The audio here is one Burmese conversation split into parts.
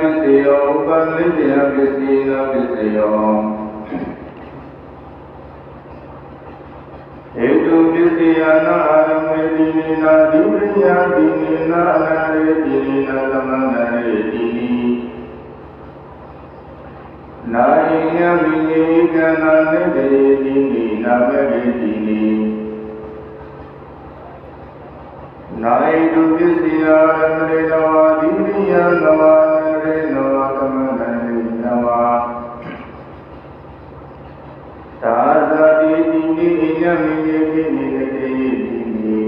ပစ္စယောဥပနိတယပစ္စည်းနာပစ္စယောဟေတုပစ္စယနာအာရမေတိနိနာဒိဝိယတိနိနာအနာရေတိနိနာသမန္တရေတိနိနာယိညမိညေကနာနေတေတိနိနာမေတိနိနာယိတုပစ္စယရမရေနဝဒိဝိယနဝ ရေနဝသမန္တရေနဝသာသတိတိနိညမိညေတိနိတေတိနိ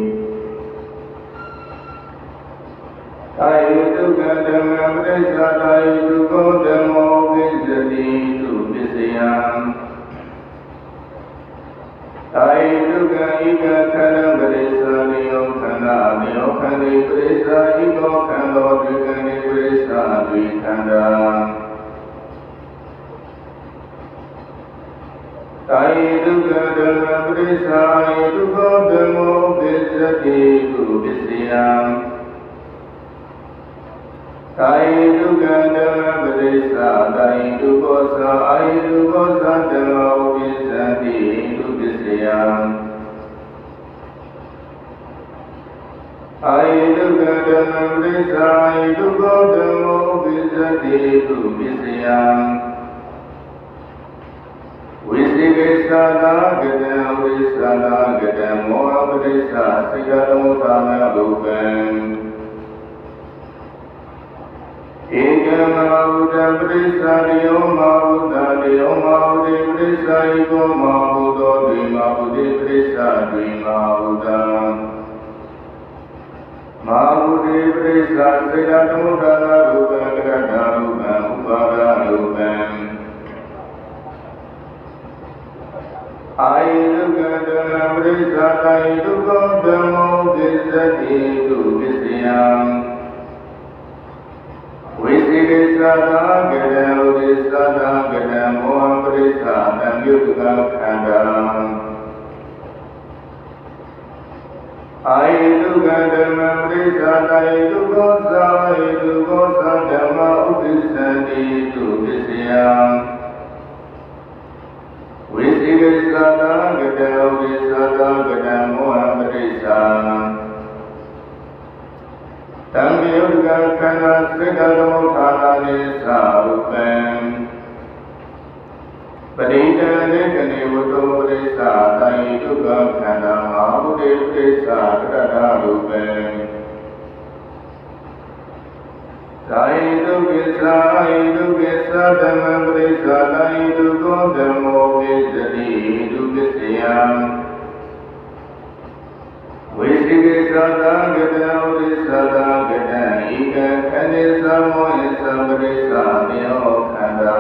ကာယတုကဓမ္မပရိစ္ဆာတာယတုကောဓမ္မောပိစတိတုပစ္စယံကာယတုကဣကခန္ဓပရိစ္ဆာနိယောခန္ဓာနိယောခန္တိပရိစ္ဆာဣကောခန္ဓော ဒိကနိပရိစ္ဆာဒိခန္ဓာကာယတုကဓမ္မပရိစ္ဆာယတုကောဓမ္မောပိစတိ တုပစ္စယံကာယတုကံဓမ္မပရိစ္ဆာကာယတုကောသာအာယတုကောသာဓမ္မောပိစတိတုပစ္စယံအာယတုကံဓမ္မပရိစ္ဆာအာယတုကောဓမ္မောပိစတိတုပစ္စယံဝိသိကိသနာကတံဝိသနာကတံမောဟပရိစ္ဆာစိတ်တော်မူသာမဘုပံဧကမဟုတံပရိစ္ဆာရိယောမဟုတံရိယောမဟုတိပရိစ္ဆာဣကောမဟုသောဒိမဟုတိပရိစ္ဆာဒိမဟုတံ မဟုတိပရိစ္ဆာစေတသမုဒ္ဒနာရူပံကရတရူပံဥပါဒရူပံအာယုကတနာပရိစ္ဆာတာယတုကောဓမ္မောကိစ္စတိတုပစ္စယံဝိသိကိသတာကရံဝိသတာကရံမောဟပရိစ္ဆာတံယုတကခန္ဓာ အာယတုကဓမ္မပရိစ္ဆာတာယတုကောသာယတုကောသာဓမ္မဥပ္ပစ္စတိတုပစ္စယံဝိသိကိသတာကတံဝိသတာကရံမောဟပရိစ္ဆာတံယုတ်ကခန္ဓာစိတ်တော်မူဌာနာနိသာရုပံ ပရိဒံလေကနေဝတ္တပရိစ္ဆာတယိတုကခန္ဓာမဟာဘုဒ္ဓပရိစ္ဆာတရတရုပံသာယိတုကိသာယိတုကိသာဓမ္မပရိစ္ဆာတယိတုကောဓမ္မောပိစတိတုပစ္စယံဝိသိကိသတာကတံဝိသတာကတံဣကခဏိသမောဟိသပရိစ္ဆာမေယောခန္ဓာ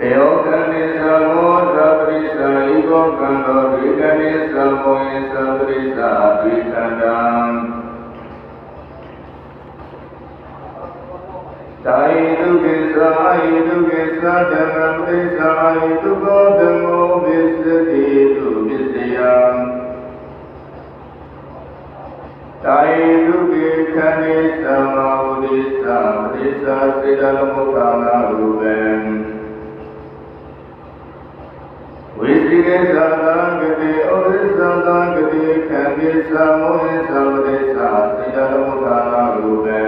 တေယောခဏိသမောသပရိစ္ဆာဣ ကောခန္ဓောဒိကဏိသမောဟိသပရိစ္ဆာဒိခန္ဓာတာယိတုကိသာယိတုကိသာဓမ္မပရိစ္ဆာယိတုကောဓမ္မောပိစတိတုပစ္စယံတာယိတုကိခဏိသမ္မာဝိသပရိစ္ဆာစေတလမုထာနာရူပံ ဝိသိကေသတာဂတိဩရိသတာဂတိခန္တိသမောဟိသပရိစ္ဆာစေတလမုထာနာရူပံ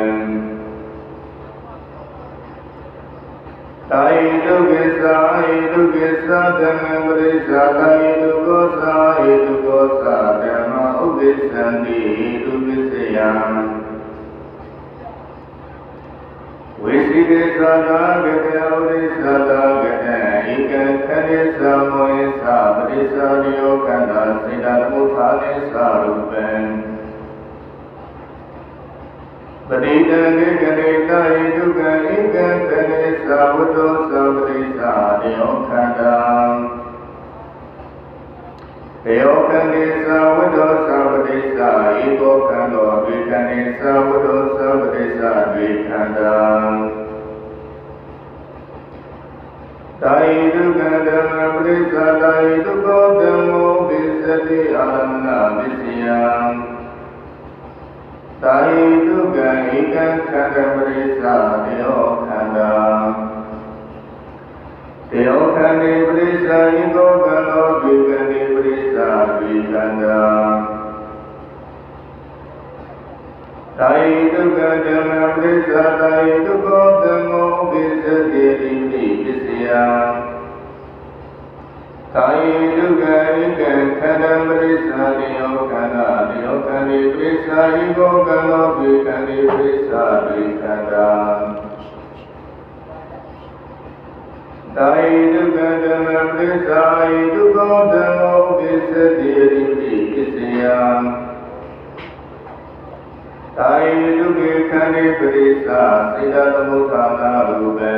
တာယိတုကိသာယိတုကိသာဓမ္မပရိစ္ဆာတာယိတုကောသာယိတုကောသာဓမ္မဥပ္ပစ္စံတိတုပစ္စယံ ဝိသိကိသာနာကတေဩရိသတာကတေဣကခဏိသမောဟိသပရိစ္ဆာယောကန္တာစေတသမုထာနိသရူပံပတိတံေကနေတာယဒုက္ခဧကံခဏေသာဝတ္တောသပရိစ္ဆာတေယောခန္ဓာ တေယောခန္ဒေသာဝတ္တောသပရိစ္ဆာဧကောခန္ဓောဒွေခန္ဒေသာဝတ္တောသပရိစ္ဆာဒွေခန္ဓာတာယဒုက္ခဓမ္မပရိစ္ဆာတာယဒုက္ခဓမ္မောပိစတိအာရမဏပစ္စယံဝတာယိတုကံဧကံခန္ဓပရိစ္ဆာတေယောခန္ဓာတေယောခန္ဓေပရိစ္ဆာဤကောကံသောဒီကံ ဒီပရိစ္ဆာဒီခန္ဓာတာယိတုကံဓမ္မပရိစ္ဆာတာယိတုကောဓမ္မောပိစတိတိပိပစ္စယံကာယေဒုက္ခဧကံခန္ဓာပရိစ္ဆာတိယောခန္ဓာတိယောခန္ဓေပရိစ္ဆာဤဘောကံသောပိခန္ဓေပရိစ္ဆာပိခန္ဓာ ကာယေဒုက္ခဓမ္မပရိစ္ဆာဤဒုက္ခဓမ္မောပိစတိရိပိပစ္စယံကာယေဒုက္ခခန္ဓေပရိစ္ဆာစေတသမုဋ္ဌာနာရူပံ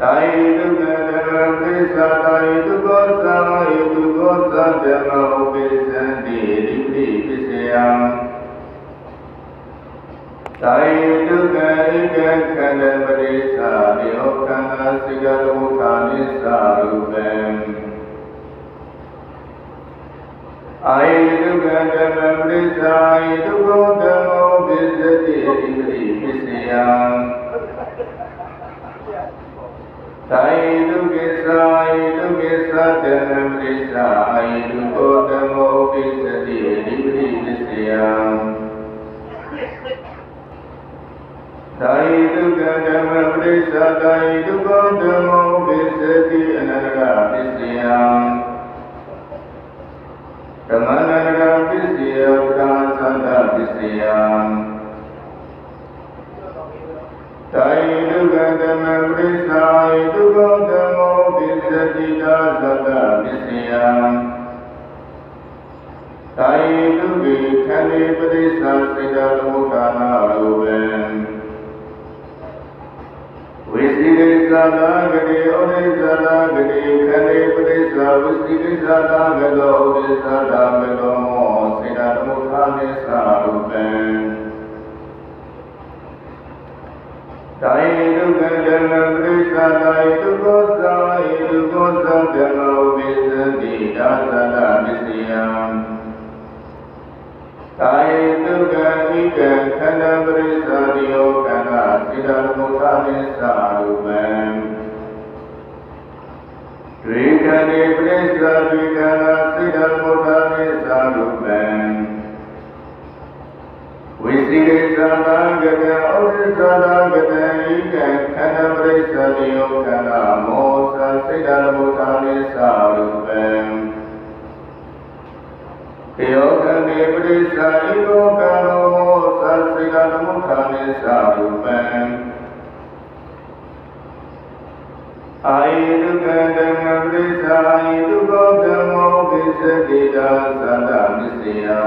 တာယိတုကဓမ္မပိစ္ဆာတာယိတုကောသာယိတုကောသဓမ္မဥပိသံတိရိပိပစ္စယံ တာယိတုကဧကခန္ဓပရိစ္ဆာတေယောခန္ဓာစိကတဝုထာနိစ္စရူပံအာယိတုကဓမ္မပရိစ္ဆာယိတုကောဓမ္မောပိစတိရိပိပစ္စယံသာယိတုကိသာယိတုကိသာတနံပရိစ္ဆာအာယိတုကောဓမ္မောပိစတိရိပတိပစ္စယံ သာယိတုကဓမ္မပရိစ္ဆာသာယိတုကောဓမ္မောပိစတိအနန္တကပစ္စယံဓမ္မနန္တကပစ္စယဝဒသန္တပစ္စယံတာယိဒုက္ခဓမ္မပရိစ္ဆာယိဒုက္ခဓမ္မောပိစတိတာသတ္တပစ္စယံတာယိဒုက္ခခန္ဒီပရိစ္ဆာစေတသမုဋ္ဌာနာရူပံ ဝိသိကိသနာဂတိဩရိသနာဂတိခန္ဒီပရိစ္ဆာဝိသိကိသနာဂတောဩရိသနာဂတောမောစေတသမုဋ္ဌာနိသရူပံတာယိဒုက္ခဓမ္မပရိစ္ဆာတာယိဒုက္ခသာယိဒုက္ခသဓမ္မဥပိသတိဒါသလပစ္စယံ တာယိဒုက္ခဣကခန္ဓာပရိစ္ဆာတိယောခန္ဓာစိတ္တမုထာနိသရူပံဒွေခန္ဒီပရိစ္ဆာဒွေခန္ဓာစိတ္တမုထာနိသရူပံဝိသိကိသနာဂတံဩရိသနာဂတံဤကံခန္ဓာပရိစ္ဆာတိယောခန္ဓာမောသစိတ်ဓာမုထာနိသရူ ယောကံဒီပရိစ္ဆာဤလောကံမောသစိတ်ဓာမုထာနိသရူပံအာယိဒုက္ခဓမ္မပရိစ္ဆာအာယိဒုက္ခဓမ္မောပိစတိတာသန္တာမစ္စယံ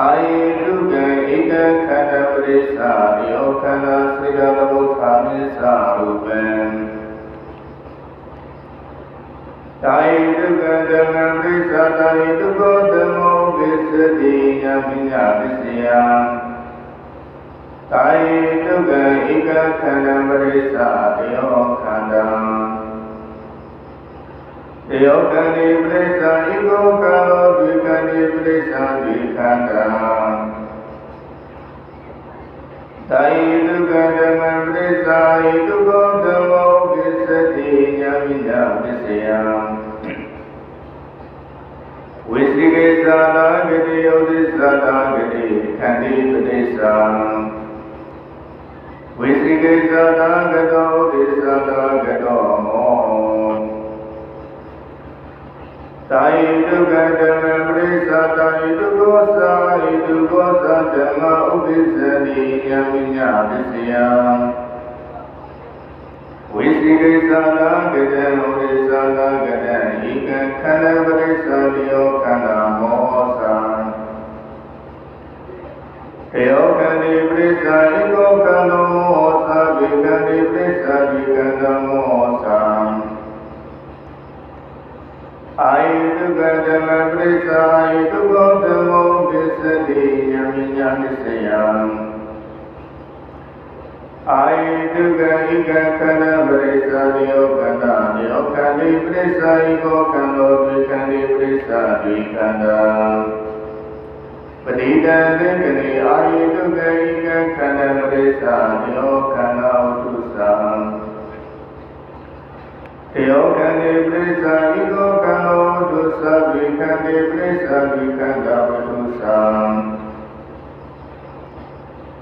အာယေတုကံဧကခန္ဓပရိစ္ဆာယောခန္ဓာစေတသဘုထာနိသရူပံ တာယေတုကံဓမ္မပရိစ္ဆာတာယေတုကောဓမ္မောပိစတိညာပညာပစ္စယံတာယေတုကံဧကခန္ဓပရိစ္ဆာယောခန္ဓာတေယောကံဒီပရိစ္ဆာဤကောကံသောဒီကံဒီပရိစ္ဆာဒီခန္ဓာတာယိတုကံဓမ္မပရိစ္ဆာဤဒုက္ခဓမ္မောပိစတိညာမိညာပစ္စယံ ဝိသိကေသာနာဂတိယုဒိသတာဂတိခန္ဒီပရိစ္ဆာဝိသိကေသာနာဂတောဒိသတာဂတောမောတာယိတုကဓမ္မပရိစ္ဆာတာယိတုကောသာယိတုကောသာဓမ္မဥပိစ္ဆတိယံဝိညာပစ္စယံ ဝိသိကိသနာကတံဝိသနာကတံဤကံခန္ဓာပရိစ္ဆာလျောခန္ဓာမောသံေယောကံဒီပရိစ္ဆာဤကောကံမောသဗေကံဒီပရိစ္ဆာဒီကံမောသံအာယုတုကဓမ္မပရိစ္ဆာအာယုတုကောဓမ္မောပစ္စတိယမိညာပစ္စယံ အာယတုကဣကခဏပရိစ္ဆာတိယောကန္တာယောခန္တိပရိစ္ဆာဤကောကံတော်ဒိခန္တိပရိစ္ဆာတိခန္တာပတိတံသေကတိအာယတုကဣကခဏပရိစ္ဆာတိယောကန္တာဝတုသံတယောကံတိပရိစ္ဆာဤကောကံတော်ဝတုသဗိခန္တိပရိစ္ဆာတိခန္တာဝတုသံ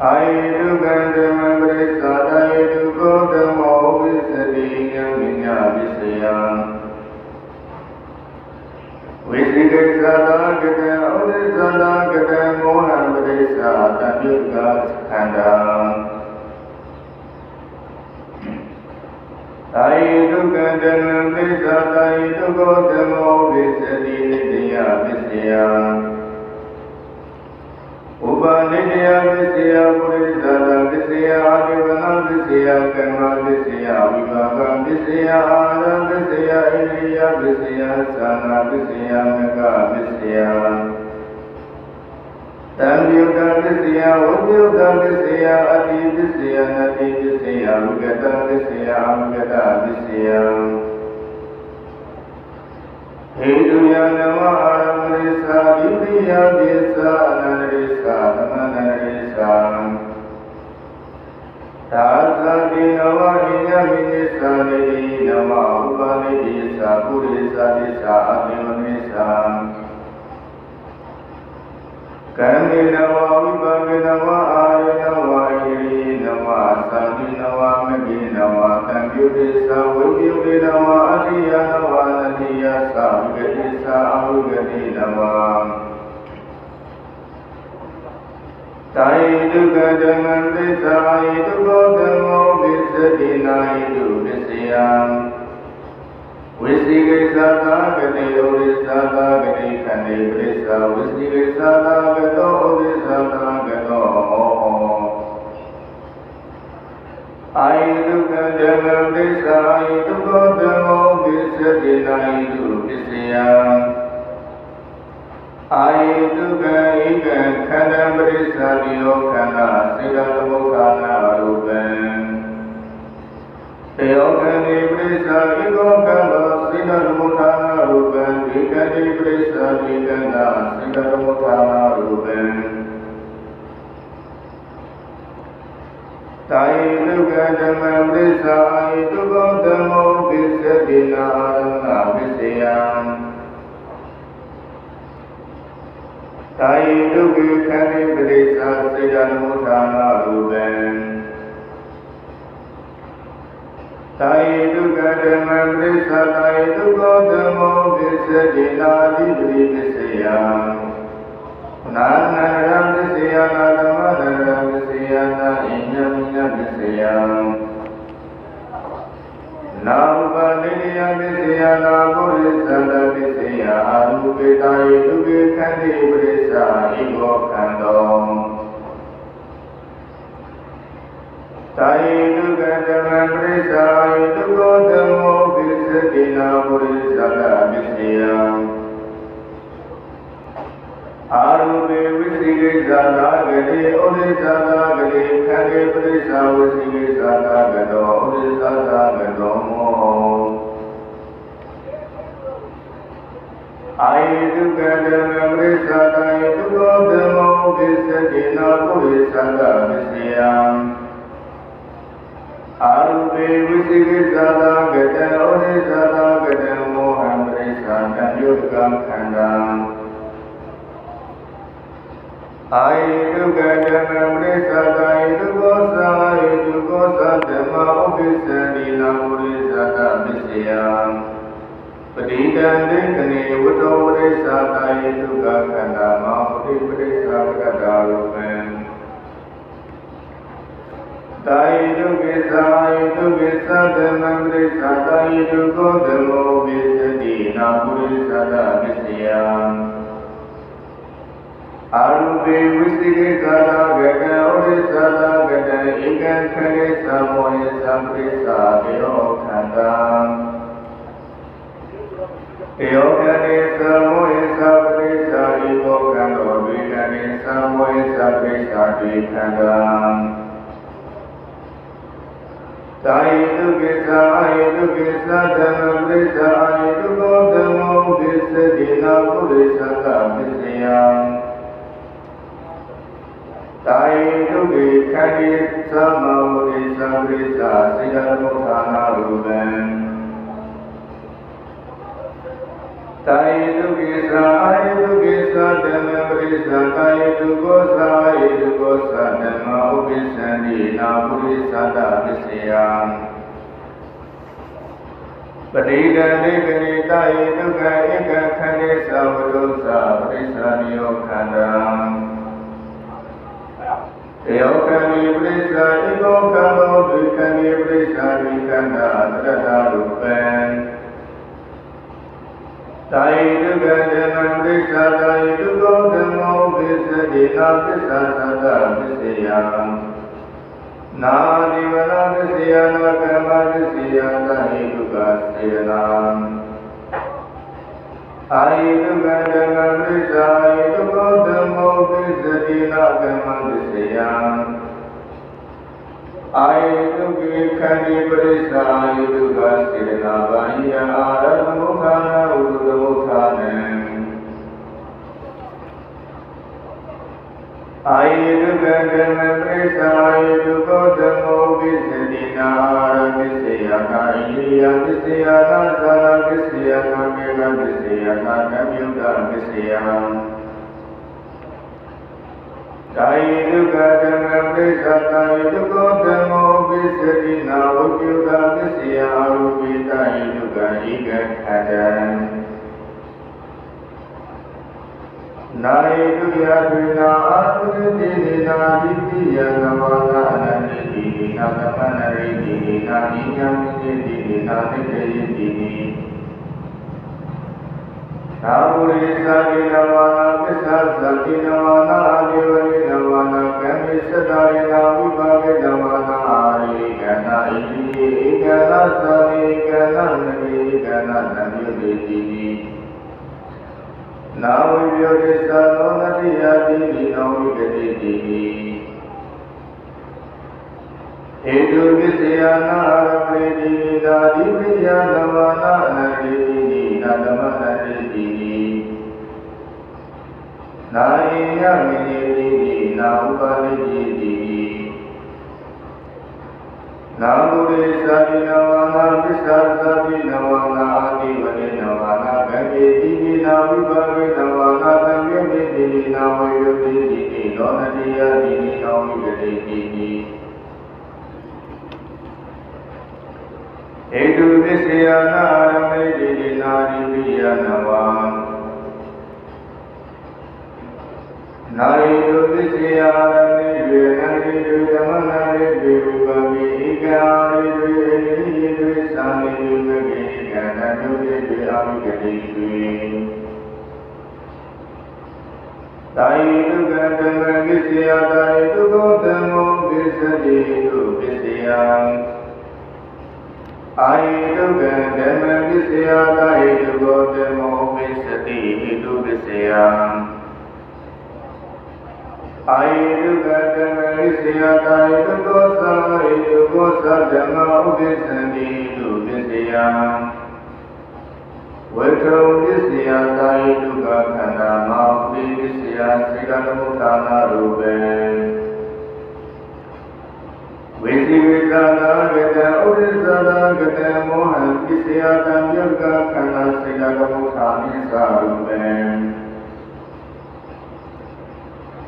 အာယတုကံဓမ္မပရိစ္ဆာတယေတုကောဓမ္မောဝိသတိယံဝိညာပစ္စယံဝိသိကိသတာကတံဩရိသတာကတံမောဟံပရိစ္ဆာတပြုတ်ကခန္ဓာတာယေတုကံဓမ္မပရိစ္ဆာတာယေတုကောဓမ္မောဝိသတိနိတယပစ္စယံ ဥပနိတယပစ္စယပုရိသတာပစ္စယအာဒီဝနပစ္စယကမ္မပစ္စယဝိပါကပစ္စယအာရပစ္စယဣရိယပစ္စယသာနာပစ္စယမကပစ္စယတံယုတပစ္စယဝိယုတပစ္စယအတိပစ္စယနတိပစ္စယဝိကတပစ္စယအဝိကတပစ္စယ ဟိတုယနမအာရမရိသာဣတိယပိသာအနန္တရိသာသမ န္တရိသာသာသတိနဝဣညမိနိသာနေနမဥပနိတိသာပုရိသာတိသာအတိမနိသာကံမေနဝဝိပါကေနဝ အာရနဝဣရိနဝသာတိနဝမဂိနဝတံပြုတိသာဝိပြုတိနဝအရိယနဝနတိယသာဝိဂတိသာအဝိဂတိနဝတာယိတုကဓမ္မံသစ္စာယိတုကောဓမ္မောပစ္စတိနာယိတုပစ္စယံဝိသိကိသသာဂတိဩရိသသာဂတိခန္တိပရိစ္ဆာဝိသိကိသသာဂတောဩရိသသာဂတောဟောအာယိတုကဓမ္မံသစ္စာယိတုကောဓမ္မောပစ္စတိနာယိတုပစ္စယံအာယိတုကဣကခန္ဓာပရိစ္ဆာတိယောခန္ဓာစေတသမုခာနာရူပံတေယောကံဒီပရိစ္ဆာဣကောကံသောစေတသမုခာနာရူပံဒီကံဒီပရိစ္ဆာဒီကံသာစေတသမုခာနာရူပံ တာယိတုကဓမ္မပရိစ္ဆာအာယိတုကောဓမ္မောပစ္စတိနာအာရဏပစ္စယံတာယိတုကိခန္တိပရိစ္ဆာစေတနမုထာနာရူပံတာယိတုကဓမ္မပရိစ္ဆာတာယိတုကောဓမ္မောပစ္စတိနာတိပရိပစ္စယံ နာနန္ဒရပစ္စယနာဓမ္မနန္ဒရပစ္စယနာဣညမိညပစ္စယံနာဥပနိယပစ္စယနာပုရိသန္တပစ္စယအာရုပေတာယိတုကေခန္တိပရိစ္ဆာဣဘောခန္တောတာယိတုကဓမ္မပရိစ္ဆာယိတုကောဓမ္မောပစ္စတိနာပုရိသန္တပစ္စယံ အာရုပေဝိသိကိသနာဂတိဩရိသနာဂတိခန္တိပရိစ္ဆာဝိသိကိသနာဂတောဩရိသနာဂတောမောအာယိတုကဓမ္မပရိစ္ဆာတာယတုကောဓမ္မောပစ္စတိနာပုရိသနာပစ္စယံအာရုပေဝိသိကိသနာဂတေဩရိသနာဂတေမောဟံပရိစ္ဆာတံယုတ်ကံခန္ဓာအာယိတုကဓမ္မပရိစ္ဆာတာယတုကောသာယတုကောသဓမ္မဥပ္ပစ္စတိနာပုရိသတာပစ္စယံပတိတံဒိဋ္ဌနေဝတ္တောပရိစ္ဆာတာယတုကခန္ဓာ မောပတိပရိစ္ဆာကတ္တာရူပံတာယတုကိသာယတုကိသဓမ္မပရိစ္ဆာတာယတုကောဓမ္မောပ အာရုပေဝိသိကိသာရဂကံဩရိသလာဂတံဧကံခရိသမောယသံပိသာတေယောခန္တာတေယောကတိသမောယသပရိသာဧကောခန္တောဝိကတိသမောယသပရိသာတိခန္တာသာယတုကိစ္စအာယတုကိစ္စဓမ္မပရိစ္ဆာအာယတုကောဓမ္မောပစ္စတိနာပုရိသကပစ္စယံ သာယတုကိခန္ဒီသမဝရိသပရိစ္ဆာစေတမုဋ္ဌာနာရူပံတာယေတုကိသအာယေတုကိသဓမ္မပရိစ္ဆာကာယေတုကောသာယေတုကောသဓမ္မဥပိစ္ဆန္တိနာပုရိသတပစ္စယံပတိဒံဒေကနိတာယေတုကဧကခန္ဒေသဝရုသပရိစ္ဆာနိယောခန္ဓံ တယောကံဒီပရိစ္ဆာဧကောကံသောဒုက္ခနိပရိစ္ဆာဒိခန္ဓာတရတရူပံတာယိတုကဓမ္မံပိစ္ဆာတာယိတုကောဓမ္မောပိစ္ဆတိနာပိစ္ဆာသတ္တပိစ္ဆေယံနာဒီဝနာပိစ္ဆေယနာကမ္မပိစ္ဆေယတာယိတုကစေနာအာယိတုကဓမ္မံပိစ္ဆာယိတုကောဓမ္မောပိစ္ဆတိနာကမ္မပိစ္ဆေယံအာယေတုကိခန္ဒီပရိစ္ဆာယေတုကစေနာ සායිත ගණගන් සායිත බෝධ මොගි සදීනාග මන්දසයං ආයිත ගේඛනි පරිසායිත ගස්තිරනා වඤ්ඤ ආරම්භ මුඛාන උද්දමෝඛාන အာယေတုကဓမ္မပရိစ္ဆာယေတုကောဓမ္မောပိစတိနာရပိစေယကာဣရိယပိစေယနာသာရပိစေယနာကေကပိစေယနာဓမ္မယုဒပိစေယံကာယဒုက္ခဓမ္မပိစ္ဆာကာယဒုက္ခဓမ္မောပိစ္ဆတိနာဝိပုဒ္ဓပစ္စယအာရုပိတယဒုက္ခဣကခတံ နာယေတုယဒေ နာအာရုတိတိနာတိတိယနမနာအနန္တိတိနာသမနရိတိနာဣညာမိတိတိနာတိတေယတိသာဝရိသတိနဝနာပစ္ဆာသတိနဝနာအာဒီဝရိနဝနာကံမိစတာရိနာဝိပါကေနဝနာအာရိကနာဣတိဧကနာသရိကနာနမိကနာနမိတိတိနာဝိပယောတိသသောနတိယတိနိနောဝိကတိတိဟေတုပစ္စယနာရမေတိနာဒီပိယနဝနာအနတိတိနာသမနတိတိနာယိယမိနိတိတိနာဥပါလိတိတိနာမုရိသတိနဝနာပစ္ဆာသတိနဝနာအာတိဝနေနဝနာ ဗံတိတိတိနာဝိပါဝေနဝနာသံယုတိတိတိနာဝေယုတိတိတိလောနတိယတိတိနောဝိကတိတိတိဧတုပစ္စယနာရမေတိတိနာရိပိယနဝံနာရိတုပစ္စယရမေတိနာရိတုဓမ္မနာရိတုဝိပမိဧကာရိတုဧရိတုသာမိတုမ ဂိကန္တတုတိတိအာမိကတိတုတာယိတုကဓမ္မပစ္စယ ဝေထုံပစ္စယတာယိတုကခန္ဓာမောပိပစ္စယစေတသမုဋ္ဌာနာရူပေဝိသိဝိသနာဂတဥဒိသနာဂတမောဟံပစ္စယတံယုကခန္ဓာစေတသမုဋ္ဌာနိသာရူပေ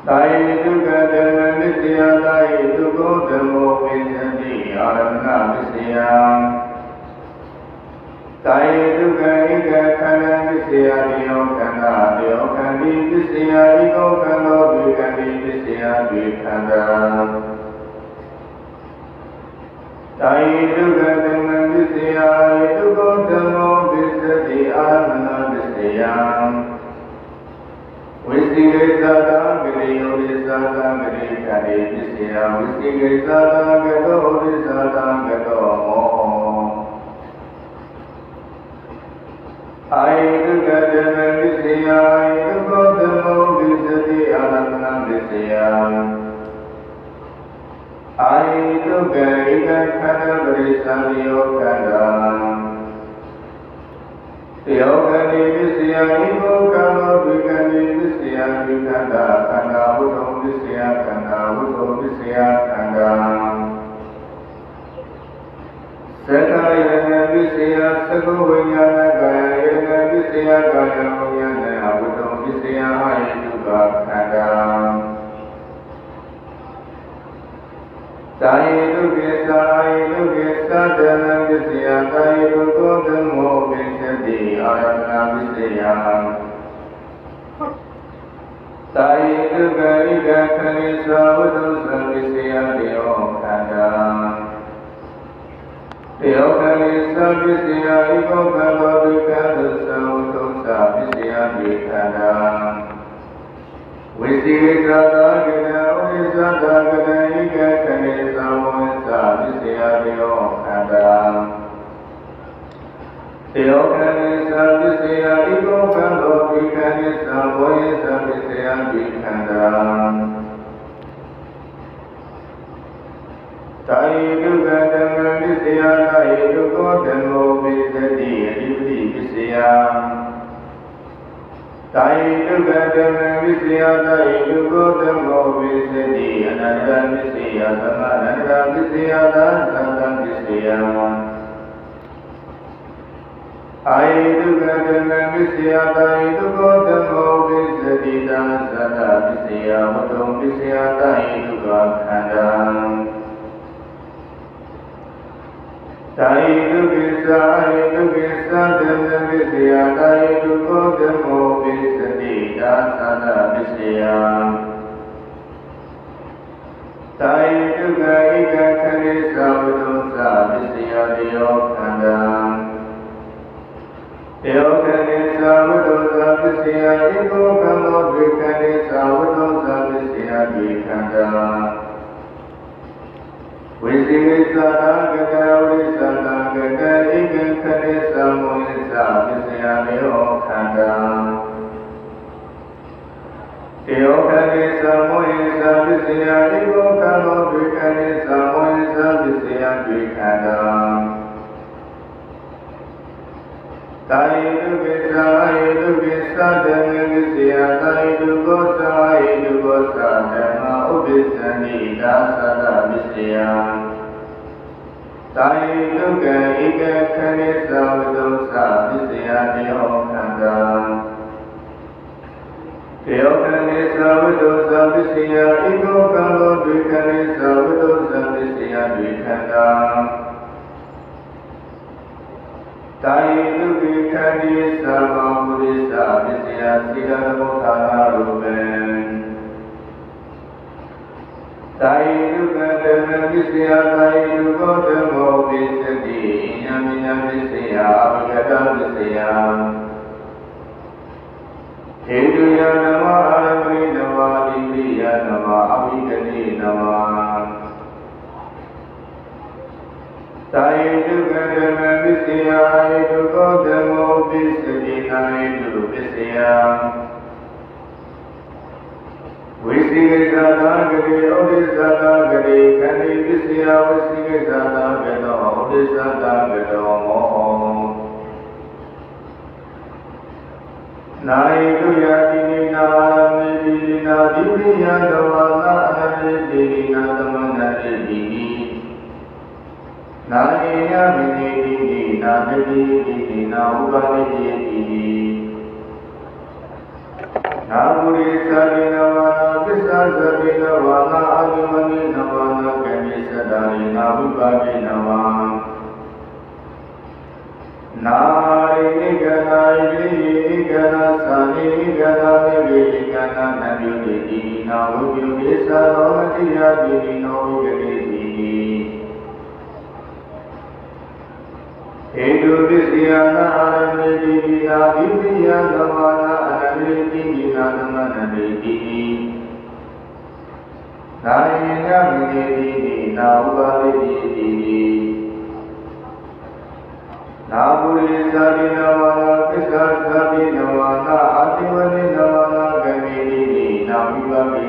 တာယိတုကဓမ္မပစ္စယတာယိတုကောဓမ္မောပိစတိအာရမဏပစ္စယံ တာယိတုကဧကခန္ဓာပစ္စယတိယောခန္ဓာတိယောခန္တိပစ္စယဧကောခန္ဓောဒွေခန္တိပစ္စယဒွေခန္ဓာတာယိတုကဓမ္မပစ္စယဧတုကောဓမ္မောပစ္စတိအာရမဏပစ္စယံဝိသိကိသတာဂရိယောရိသတာဂရိခန္တိပစ္စယဝိသိကိသတာဂတောရိသတာဂတောမော အာယိတုကဓမ္မပစ္စယဧတုကောဓမ္မောပစ္စတိအာရမဏပ သံယောခန္ဓာယောဂတိပစ္စယဤဘောကံသောဒုက္ခတိပစ္စယဒုက္ခတာခန္ဓာဝုထုံပစ္စယခန္ဓာဝုထုံပစ္စယခန္ဓာသက္ကာယနပစ္စယသကုဝိညာဏကာယယနပစ္စယကာယဝိညာဏဝုထုံပစ္စယဟယတုခခန္ဓာသာယေဒုက္ခေသာယေဒုက္ခေသတ္တနပစ္စယကာယေဒုက္ခေဓမ္မောပိစတိအာရဏပစ္စယသာယေဒုက္ခေဣဒခဏိသဝတ္တုသံပစ္စယတေယောခန္ဓာ တေယောခဏိသပစ္စယဣဘောကသောဒုက္ခသသံဝတ္တုသပစ္စယတေခန္ဓာဝိသေသတာကနဥိသတာကနဣကခဏိသဝံသပစ္စယတေယောခန္ဓာတေယောခဏိသပစ္စယဣဘောကသောဒုက္ခသသံဝေသပစ္စယတေခန္ဓာတာယေဒုက္ခဓမ္မပစ္စ ယတာယေဒုက္ခဓမ္မောပိစတိအဓိပတိပစ္စယတာယေဒုက္ခဓမ္မပစ္စယတာယေဒုက္ခဓမ္မောပိစတိအနန္တပစ္စယသမအနန္တပစ္စယသာသံဃပစ္စယအာယေဒုက္ခဓမ္မပစ္စယတာယေဒုက္ခဓမ္မောပိစတိသာသတ္တပစ္စယဝတ္တုပစ္စယတာယေဒုက္ခခန္ဓာ တာယေဒုက္ခိသာယေဒုက္ခိသတ္တမပစ္စယတာယေဒုက္ခဓမ္မောပိစတိဒါသနာပစ္စယတာယေဒုက္ခဧကခဏိသဝတ္တုသပစ္စယတယောခန္ဓာတယောခဏိသဝတ္တုသပစ္စယဧကောခန္ဓောဒွေခဏိသဝတ္တုသပစ္စယဒွေခန္ဓာ ဝိသေသတာကတဝိသတာကတဧကခရိသမုနိသပစ္စယမေဟောခန္ဓာတေယောခရိသမုနိသပစ္စယဧကောခန္ဓောဒွေခရိသမုနိသပစ္စယဒွေခန္ဓာတာယေတုပိသာယေတုပိသတ္တမေပစ္စယတာယေတုကောသာယေတုကောသာဓမ္မဥပ္ပစ္စန္တိဒါသ တာယေတုကံဧကခဏိသဝတ္တုသပစ္စယတယောခန္ဓာတယောခဏိသဝတ္တုသပစ္စယဧကောကံသောဒွေခဏိသဝတ္တုသပစ္စယဒွေခန္ဓာတာယေတုကိခန္ဒီသဗ္ဗမုရိသပစ္စယသီလသမုဌာနာရူပေ တာယေတုကဓမ္မပစ္စယတာယေတုကောဓမ္မောပစ္စတိဉာဏ်ဉာဏ်ပစ္စယအဘဂတပစ္စယဟေတုယနမအာရမိနမတိပိယနမအဘိကတိနမတာယေတုကဓမ္မပစ္စယယေတုကောဓမ္မောပစ္စတိနာယေတုပစ္စယ ဝိသိကိသသာဂတိဩဒိသသာဂတိခန္တိပစ္စယဝိသိကိသသာဂတောဩဒိသသာဂတောမောနာယေတုယတိနိနာမေတိနာဒီဝိယတဝနာအနတေတိနာသမဏတေတိနာယေယမိနေတိနာမတိတိနာဥပနိတိတိနာဂုရိသတိနဝနာပစ္စသတိနဝ နာအာယမနိနဝနာကမိသဒာရိနာဝိပါတိနဝနာရိနိကနာဣတိဣကနာသာနိဣကနာမေဝိဣကနာနမြုတိတိနာဝုပြုပိသရောမတိယတိနောဝိကတိတိဟေတုပစ္စယနာအာရမေတိနာဒိပိယသမနာအာရမေတိနာသမနတိတိ နာယေနမိနေတိတိနာဥပါလိတိတိနာပုရိသတိနဝနာပစ္စာသတိနဝနာအာတိဝနိနဝနာဂမိတိတိနာမိပါမိ